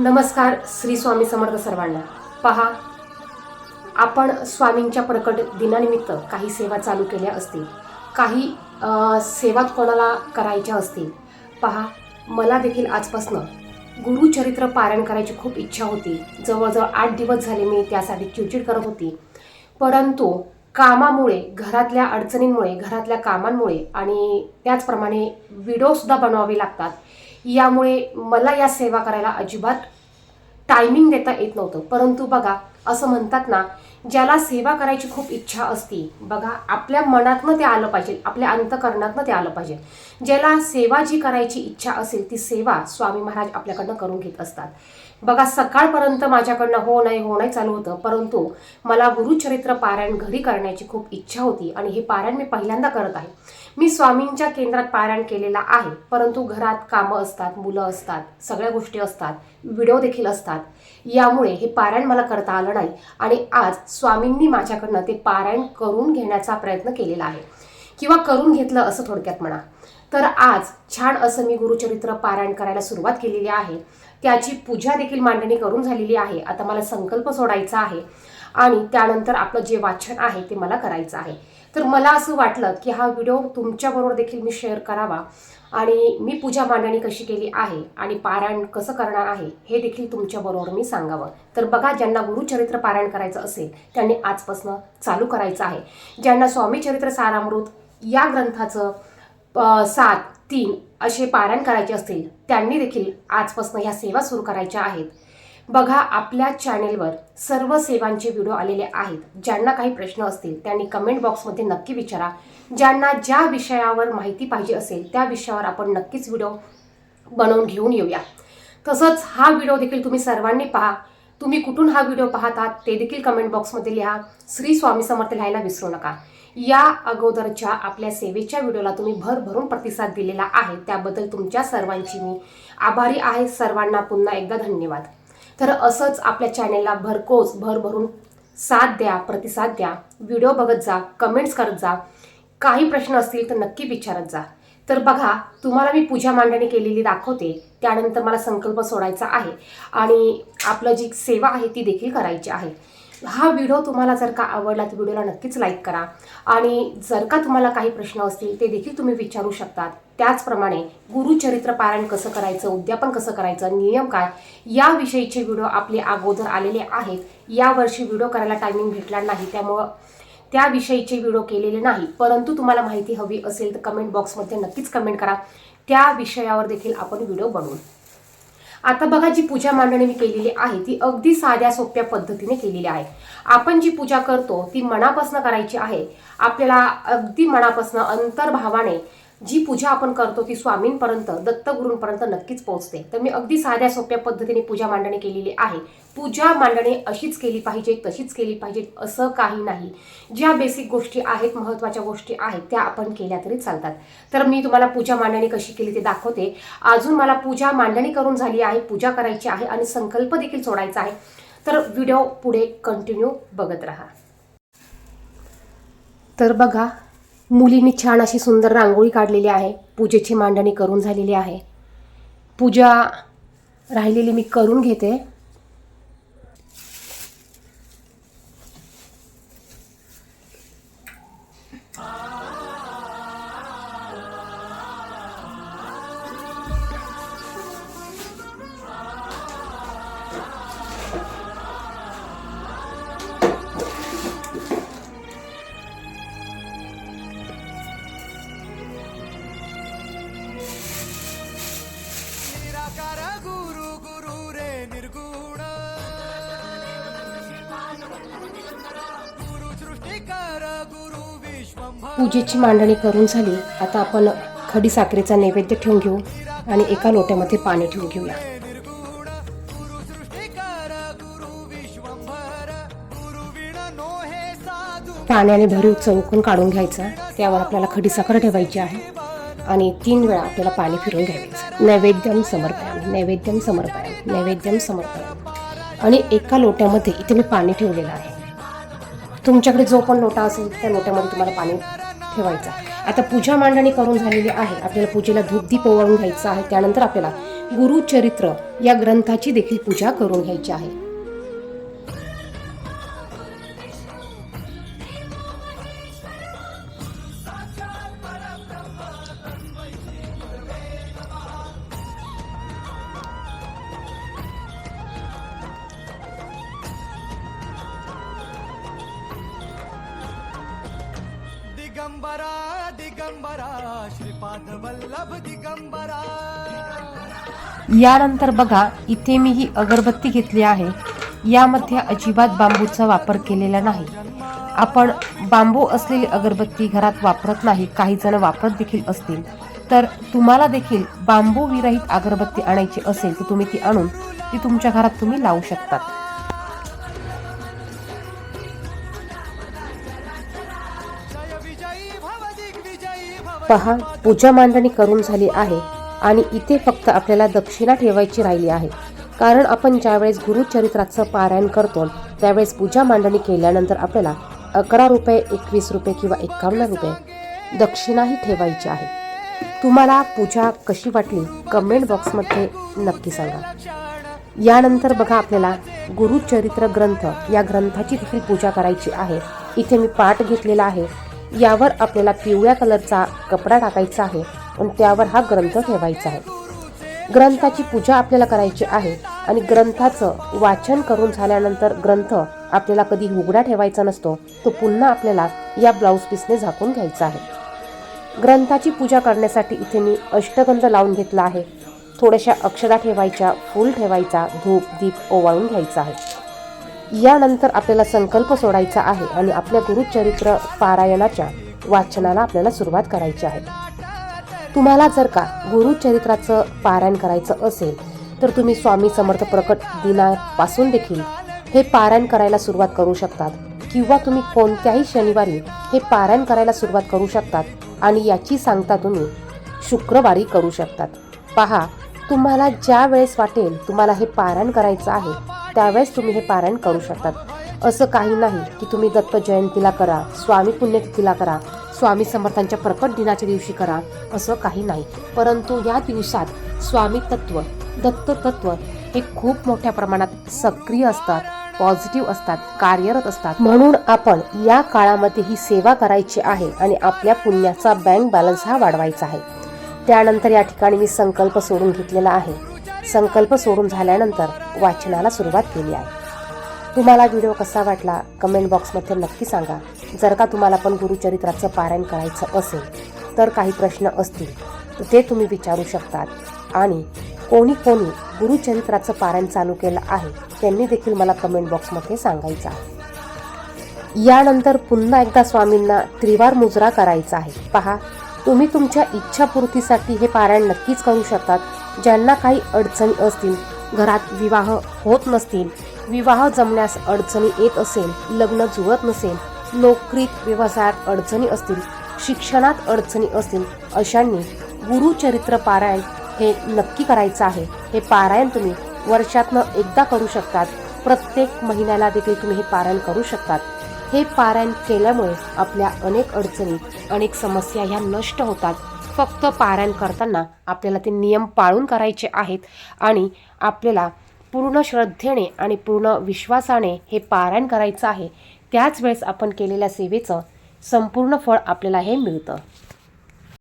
नमस्कार श्री स्वामी समर्थ सर्वांना. पहा आपण स्वामींच्या प्रकट दिनानिमित्त काही सेवा चालू केल्या असतील. काही सेवात सेवा कोणाला करायच्या असतील. पहा मला देखील आजपासनं गुरुचरित्र पारायण करायची खूप इच्छा होती. जवळजवळ आठ दिवस झाले मी त्यासाठी चिडचिड करत होती. परंतु कामामुळे घरातल्या अडचणींमुळे घरातल्या कामांमुळे आणि त्याचप्रमाणे व्हिडिओसुद्धा बनवावे लागतात. यामुळे मला या सेवा करायला अजिबात टायमिंग देता येत नव्हतं. परंतु बघा असं म्हणतात ना ज्याला सेवा करायची खूप इच्छा असती बघा आपल्या मनातनं ते आलं पाहिजे आपल्या अंतकरणातनं ते आलं पाहिजे. ज्याला सेवा जी करायची इच्छा असेल ती सेवा स्वामी महाराज आपल्याकडनं करून घेत असतात. बघा सकाळपर्यंत माझ्याकडनं हो नाही हो नाही चालू होतं परंतु मला गुरुचरित्र पारायण घरी करण्याची खूप इच्छा होती आणि हे पारायण मी पहिल्यांदा करत आहे. मी स्वामींच्या केंद्रात पारायण केलेला आहे परंतु घरात कामं असतात मुलं असतात सगळ्या गोष्टी असतात व्हिडिओ देखील असतात. यामुळे हे पारायण मला करता आलं नाही आणि आज स्वामींनी माझ्याकडनं ते पारायण करून घेण्याचा प्रयत्न केलेला आहे. किंवा करून घेतलं असं थोडक्यात म्हणा. तर आज छान असं मी गुरुचरित्र पारायण करायला सुरुवात केलेली आहे. त्याची पूजा देखील मांडणी करून झालेली आहे. आता मला संकल्प सोडायचा आहे आणि त्यानंतर आपलं जे वाचन आहे ते मला करायचं आहे. तर मला असं वाटलं की हा व्हिडिओ तुमच्याबरोबर देखील मी शेअर करावा आणि मी पूजा मांडणी कशी केली आहे आणि पारायण कसं करणार आहे हे देखील तुमच्याबरोबर मी सांगावं. तर बघा ज्यांना गुरुचरित्र पारायण करायचं असेल त्यांनी आजपासून चालू करायचं आहे. ज्यांना स्वामीचरित्र सारामृत या ग्रंथाचं सात तीन असे पारायण करायचे असतील त्यांनी देखील आजपासून ह्या सेवा सुरू करायच्या आहेत. बघा आपल्या चॅनेलवर सर्व सेवांचे व्हिडिओ आलेले आहेत. ज्यांना काही प्रश्न असतील त्यांनी कमेंट बॉक्समध्ये नक्की विचारा. ज्यांना ज्या विषयावर माहिती पाहिजे असेल त्या विषयावर आपण नक्कीच व्हिडिओ बनवून घेऊन येऊया. तसंच हा व्हिडिओ देखील तुम्ही सर्वांनी पहा. तुम्ही कुठून हा व्हिडिओ पाहतात ते देखील कमेंट बॉक्समध्ये लिहा. श्री स्वामी समर्थ लिहायला विसरू नका. या अगोदरच्या आपल्या सेवेच्या व्हिडिओला तुम्ही भरभरून प्रतिसाद दिलेला आहे. त्याबद्दल तुमच्या सर्वांची मी आभारी आहे. सर्वांना पुन्हा एकदा धन्यवाद. तर असंच आपल्या चॅनेलला भरकोस भरभरून साथ द्या प्रतिसाद द्या. व्हिडिओ बघत जा कमेंट्स करत जा. काही प्रश्न असतील तर नक्की विचारत जा. तर बघा तुम्हाला मी पूजा मांडणी केलेली दाखवते. त्यानंतर मला संकल्प सोडायचा आहे. आणि आपलं जी सेवा आहे ती देखील करायची आहे. हा व्हिडिओ तुम्हाला जर का आवडला तर व्हिडिओला नक्कीच लाईक करा. आणि जर का तुम्हाला काही प्रश्न असतील ते देखील तुम्ही विचारू शकतात. त्याचप्रमाणे गुरुचरित्र पारायण कसं करायचं उद्यापन कसं करायचं नियम काय याविषयीचे व्हिडिओ आपले अगोदर आलेले आहेत. यावर्षी व्हिडिओ करायला टायमिंग भेटला नाही त्यामुळं त्याविषयीचे व्हिडिओ केलेले नाही. परंतु तुम्हाला माहिती हवी असेल तर कमेंट बॉक्समध्ये नक्कीच कमेंट करा. त्या विषयावर देखील आपण व्हिडिओ बनवू. आता बघा जी पूजा मांडणी मी केलेली आहे ती अगदी साध्या सोप्या पद्धतीने केलेली आहे. आपण जी पूजा करतो ती मनापासून करायची आहे आपल्याला अगदी मनापासून अंतर्भावाने जी पूजा आपण करतो ती स्वामींपर्यंत दत्तगुरूंपर्यंत नक्कीच पोहोचते. तर मी अगदी साध्या सोप्या पद्धतीने पूजा मांडणी केलेली आहे. पूजा मांडणी अशीच केली पाहिजे तशीच केली पाहिजे असं काही नाही. ज्या बेसिक गोष्टी आहेत महत्त्वाच्या गोष्टी आहेत त्या आपण केल्या तरी चालतात. तर मी तुम्हाला पूजा मांडणी कशी केली ते दाखवते. अजून मला पूजा मांडणी करून झाली आहे पूजा करायची आहे आणि संकल्प देखील सोडायचा आहे. तर व्हिडिओ पुढे कंटिन्यू बघत राहा. तर बघा मुलींनी छान अशी सुंदर रांगोळी काढलेली आहे. पूजेची मांडणी करून झालेली आहे. पूजा राहिलेली मी करून घेते. गुरु गुरु रे निर्गुण। पूजेची मांडणी करून झाली आता आपण खडी साखरेचा नैवेद्य ठेवून घेऊ आणि एका लोट्यामध्ये पाणी ठेवून घेऊया. पाण्याने भरीव चौकून काढून घ्यायचा त्यावर आपल्याला खडी साखर ठेवायची आहे. आणि तीन वेळा आपल्याला पाणी फिरून घ्यायचं. नैवेद्यम समर्पयाम नैवेद्यम समर्पयाम नैवेद्यम समर्पयाम. आणि एका लोट्यामध्ये इथे मी पाणी ठेवलेलं आहे. तुमच्याकडे जो पण लोटा असेल त्या लोट्यामध्ये तुम्हाला पाणी ठेवायचं आहे. आता पूजा मांडणी करून झालेली आहे. आपल्याला पूजेला धूप दीप ओवाळून घ्यायचं आहे. त्यानंतर आपल्याला गुरुचरित्र या ग्रंथाची देखील पूजा करून घ्यायची आहे. दिगंबरा दिगंबरा श्रीपाद वल्लभ दिगंबरा. यानंतर बघा इथे मी ही अगरबत्ती घेतली आहे. यामध्ये अजिबात बांबूचा वापर केलेला नाही. आपण बांबू असलेली अगरबत्ती घरात वापरत नाही काही जण वापरत देखील असतील. तर तुम्हाला देखील बांबू विरहित अगरबत्ती आणायची असेल तर तुम्ही ती आणून ती तुमच्या घरात तुम्ही लावू शकतात. पहा पूजा मांडणी करून झाली आहे आणि इथे फक्त आपल्याला दक्षिणा ठेवायची राहिली आहे. कारण आपण ज्यावेळेस गुरुचरित्राचं पारायण करतो त्यावेळेस पूजा मांडणी केल्यानंतर आपल्याला अकरा रुपये एकवीस रुपये किंवा एकावन्न रुपये दक्षिणाही ठेवायची आहे. तुम्हाला पूजा कशी वाटली कमेंट बॉक्समध्ये नक्की सांगा. यानंतर बघा आपल्याला गुरुचरित्र ग्रंथ या ग्रंथाची देखील पूजा करायची आहे. इथे मी पाठ घेतलेला आहे. यावर आपल्याला पिवळ्या कलरचा कपडा टाकायचा आहे आणि त्यावर हा ग्रंथ ठेवायचा आहे. ग्रंथाची पूजा आपल्याला करायची आहे आणि ग्रंथाचं वाचन करून झाल्यानंतर ग्रंथ आपल्याला कधी उघडा ठेवायचा नसतो तो पुन्हा आपल्याला या ब्लाऊज पीसने झाकून घ्यायचा आहे. ग्रंथाची पूजा करण्यासाठी इथे मी अष्टगंध लावून घेतला आहे. थोड्याशा अक्षरा ठेवायच्या फूल ठेवायचा धूप दीप ओवाळून घ्यायचा आहे. यानंतर आपल्याला संकल्प सोडायचा आहे आणि आपल्या गुरुचरित्र पारायणाच्या वाचनाला आपल्याला सुरुवात करायची आहे. तुम्हाला जर का गुरुचरित्राचं पारायण करायचं असेल तर तुम्ही स्वामी समर्थ प्रकट दिनापासून देखील हे पारायण करायला सुरुवात करू शकतात. किंवा तुम्ही कोणत्याही शनिवारी हे पारायण करायला सुरुवात करू शकतात आणि याची सांगता तुम्ही शुक्रवारी करू शकतात. पहा तुम्हाला ज्या वेळेस वाटेल तुम्हाला हे पारायण करायचं आहे त्यावेळेस तुम्ही हे पारायण करू शकतात. असं काही नाही की तुम्ही दत्त जयंतीला करा स्वामी पुण्यतिथीला करा स्वामी समर्थांच्या प्रकट दिनाच्या दिवशी करा असं काही नाही. परंतु या दिवसात स्वामी तत्व दत्त तत्व हे खूप मोठ्या प्रमाणात सक्रिय असतात पॉझिटिव्ह असतात कार्यरत असतात. म्हणून आपण या काळामध्ये ही सेवा करायची आहे आणि आपल्या पुण्याचा बँक बॅलन्स हा वाढवायचा आहे. त्यानंतर या ठिकाणी मी संकल्प सोडून घेतलेला आहे. संकल्प सोडून झाल्यानंतर वाचनाला सुरुवात केली आहे. तुम्हाला व्हिडिओ कसा वाटला कमेंट बॉक्समध्ये नक्की सांगा. जर का तुम्हाला पण गुरुचरित्राचं पारायण करायचं असेल तर काही प्रश्न असतील तर ते तुम्ही विचारू शकतात. आणि कोणी कोणी गुरुचरित्राचं पारायण चालू केलं आहे त्यांनी देखील मला कमेंट बॉक्समध्ये सांगायचं आहे. यानंतर पुन्हा एकदा स्वामींना त्रिवार मुजरा करायचा आहे. पहा तुम्ही तुमच्या इच्छापूर्तीसाठी हे पारायण नक्कीच करू शकतात. ज्यांना काही अडचणी असतील घरात विवाह होत नसतील विवाह जमण्यास अडचणी येत असेल लग्न जुळत नसेल नोकरीत व्यवसायात अडचणी असतील शिक्षणात अडचणी असतील अशांनी गुरुचरित्र पारायण हे नक्की करायचं आहे. हे पारायण तुम्ही वर्षातनं एकदा करू शकतात. प्रत्येक महिन्याला देखील तुम्ही हे पारायण करू शकतात. हे पारायण केल्यामुळे आपल्या अनेक अडचणी अनेक समस्या ह्या नष्ट होतात. फक्त पारायण करताना आपल्याला ते नियम पाळून करायचे आहेत आणि आपल्याला पूर्ण श्रद्धेने आणि पूर्ण विश्वासाने हे पारायण करायचं आहे. त्याच वेळेस आपण केलेल्या सेवेचं संपूर्ण फळ आपल्याला हे मिळतं.